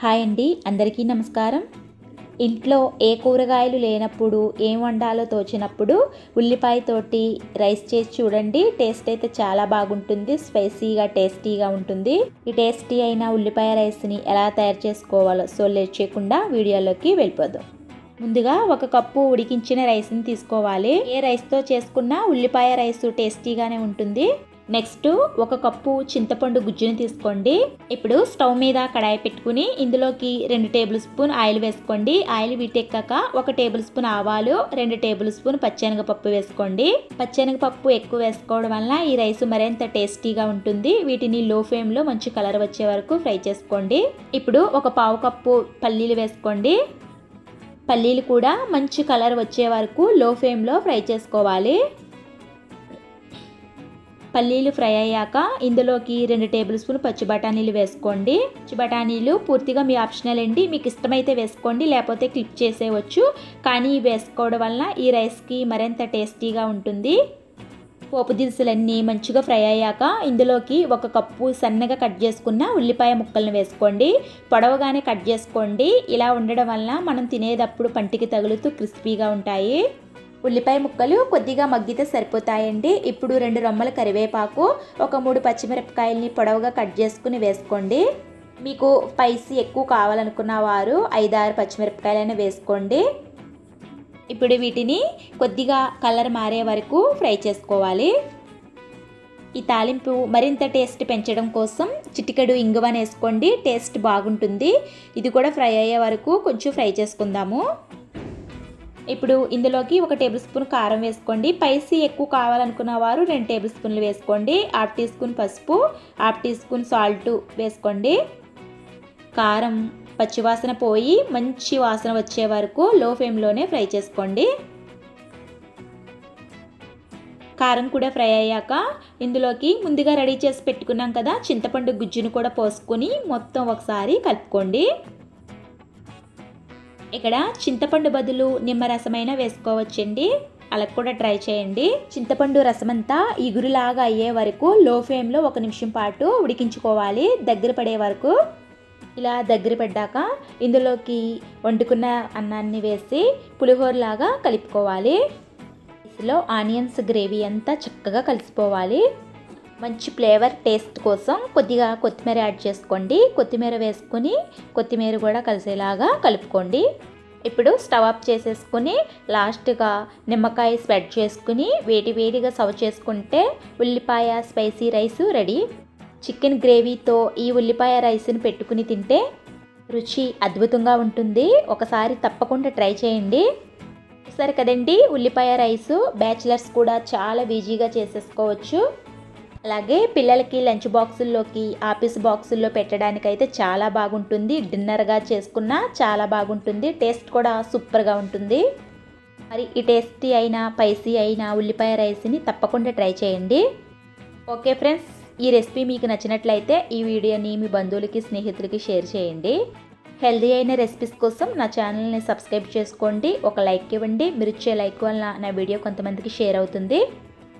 Hi అండి అందరికీ నమస్కారం. ఇంట్లో ఏ కూరగాయలు లేనప్పుడు ఏం వండాలో తోచినప్పుడు ఉల్లిపాయతోటి రైస్ చేసి చూడండి టేస్ట్ అయితే చాలా బాగుంటుంది స్పైసీగా టేస్టీగా ఉంటుంది. ఈ టేస్టీ అయిన ఉల్లిపాయ రైస్ని ఎలా తయారు చేసుకోవాలో సో లేట్ చేయకుండా వీడియోలోకి వెళ్ళిపోదాం. ముందుగా ఒక కప్పు ఉడికించిన రైస్ని తీసుకోవాలి. ఏ రైస్తో చేసుకున్న ఉల్లిపాయ రైస్ టేస్టీగానే ఉంటుంది. నెక్స్ట్ ఒక కప్పు చింతపండు గుజ్జుని తీసుకోండి. ఇప్పుడు స్టవ్ మీద కడాయి పెట్టుకుని ఇందులోకి రెండు టేబుల్ స్పూన్ ఆయిల్ వేసుకోండి. ఆయిల్ వీటెక్కాక ఒక టేబుల్ స్పూన్ ఆవాలు రెండు టేబుల్ స్పూన్ పచ్చెనగపప్పు వేసుకోండి. పచ్చెనగపప్పు ఎక్కువ వేసుకోవడం వల్ల ఈ రైస్ మరింత టేస్టీగా ఉంటుంది. వీటిని లో ఫ్లేమ్లో మంచి కలర్ వచ్చే వరకు ఫ్రై చేసుకోండి. ఇప్పుడు ఒక పావు కప్పు పల్లీలు వేసుకోండి. పల్లీలు కూడా మంచి కలర్ వచ్చే వరకు లో ఫ్లేమ్లో ఫ్రై చేసుకోవాలి. పల్లీలు ఫ్రై అయ్యాక ఇందులోకి రెండు టేబుల్ స్పూన్ పచ్చి బఠానీలు వేసుకోండి. పచ్చి బఠానీలు పూర్తిగా మీ ఆప్షనల్ అండి. మీకు ఇష్టమైతే వేసుకోండి లేకపోతే క్లిప్ చేసేయవచ్చు కానీ ఇవి వేసుకోవడం వలన ఈ రైస్కి మరింత టేస్టీగా ఉంటుంది. పోపు దినుసులన్నీ మంచిగా ఫ్రై అయ్యాక ఇందులోకి ఒక కప్పు సన్నగా కట్ చేసుకున్న ఉల్లిపాయ ముక్కలను వేసుకోండి. పొడవగానే కట్ చేసుకోండి. ఇలా ఉండడం వల్ల మనం తినేటప్పుడు పంటికి తగులుతూ క్రిస్పీగా ఉంటాయి. ఉల్లిపాయ ముక్కలు కొద్దిగా మగ్గితే సరిపోతాయండి. ఇప్పుడు రెండు రొమ్మల కరివేపాకు ఒక మూడు పచ్చిమిరపకాయల్ని పొడవుగా కట్ చేసుకుని వేసుకోండి. మీకు స్పైసీ ఎక్కువ కావాలనుకున్న వారు ఐదారు పచ్చిమిరపకాయలైనా వేసుకోండి. ఇప్పుడు వీటిని కొద్దిగా కలర్ మారే వరకు ఫ్రై చేసుకోవాలి. ఈ తాలింపు మరింత టేస్ట్ పెంచడం కోసం చిటికెడు ఇంగువని వేసుకోండి టేస్ట్ బాగుంటుంది. ఇది కూడా ఫ్రై అయ్యే వరకు కొంచెం ఫ్రై చేసుకుందాము. ఇప్పుడు ఇందులోకి ఒక టేబుల్ స్పూన్ కారం వేసుకోండి. స్పైసీ ఎక్కువ కావాలనుకున్న వారు రెండు టేబుల్ స్పూన్లు వేసుకోండి. హాఫ్ టీ స్పూన్ పసుపు హాఫ్ టీ స్పూన్ సాల్ట్ వేసుకోండి. కారం పచ్చివాసన పోయి మంచి వాసన వచ్చే వరకు లో ఫ్లేమ్లోనే ఫ్రై చేసుకోండి. కారం కూడా ఫ్రై అయ్యాక ఇందులోకి ముందుగా రెడీ చేసి పెట్టుకున్నాం కదా చింతపండు గుజ్జును కూడా పోసుకొని మొత్తం ఒకసారి కలుపుకోండి. ఇక్కడ చింతపండు బదులు నిమ్మరసమైనా వేసుకోవచ్చండి. అలా కూడా ట్రై చేయండి. చింతపండు రసం అంతా ఇగురులాగా అయ్యే వరకు లో ఫ్లేమ్లో ఒక నిమిషం పాటు ఉడికించుకోవాలి. దగ్గర పడే వరకు. ఇలా దగ్గర పడ్డాక ఇందులోకి వండుకున్న అన్నాన్ని వేసి పులిహోరలాగా కలుపుకోవాలి. ఇందులో ఆనియన్స్ గ్రేవీ అంతా చక్కగా కలిసిపోవాలి. మంచి ఫ్లేవర్ టేస్ట్ కోసం కొద్దిగా కొత్తిమీర యాడ్ చేసుకోండి. కొత్తిమీర వేసుకుని కొత్తిమీర కూడా కలిసేలాగా కలుపుకోండి. ఇప్పుడు స్టవ్ ఆఫ్ చేసేసుకుని లాస్ట్గా నిమ్మకాయ స్ప్రెడ్ చేసుకుని వేడి వేడిగా సర్వ్ చేసుకుంటే ఉల్లిపాయ స్పైసీ రైస్ రెడీ. చికెన్ గ్రేవీతో ఈ ఉల్లిపాయ రైస్ని పెట్టుకుని తింటే రుచి అద్భుతంగా ఉంటుంది. ఒకసారి తప్పకుండా ట్రై చేయండి. సరే కదండి ఉల్లిపాయ రైస్ బ్యాచిలర్స్ కూడా చాలా ఈజీగా చేసేసుకోవచ్చు. అలాగే పిల్లలకి లంచ్ బాక్సుల్లోకి ఆఫీస్ బాక్సుల్లో పెట్టడానికి అయితే చాలా బాగుంటుంది. డిన్నర్గా చేసుకున్న చాలా బాగుంటుంది. టేస్ట్ కూడా సూపర్గా ఉంటుంది. మరి ఈ టేస్టీ అయినా స్పైసీ అయినా ఉల్లిపాయ రైస్ని తప్పకుండా ట్రై చేయండి. ఓకే ఫ్రెండ్స్ ఈ రెసిపీ మీకు నచ్చినట్లయితే ఈ వీడియోని మీ బంధువులకి స్నేహితులకి షేర్ చేయండి. హెల్దీ అయిన రెసిపీస్ కోసం నా ఛానల్ని సబ్స్క్రైబ్ చేసుకోండి. ఒక లైక్ ఇవ్వండి. మీరు ఇచ్చే లైక్ వల్ల నా వీడియో కొంతమందికి షేర్ అవుతుంది.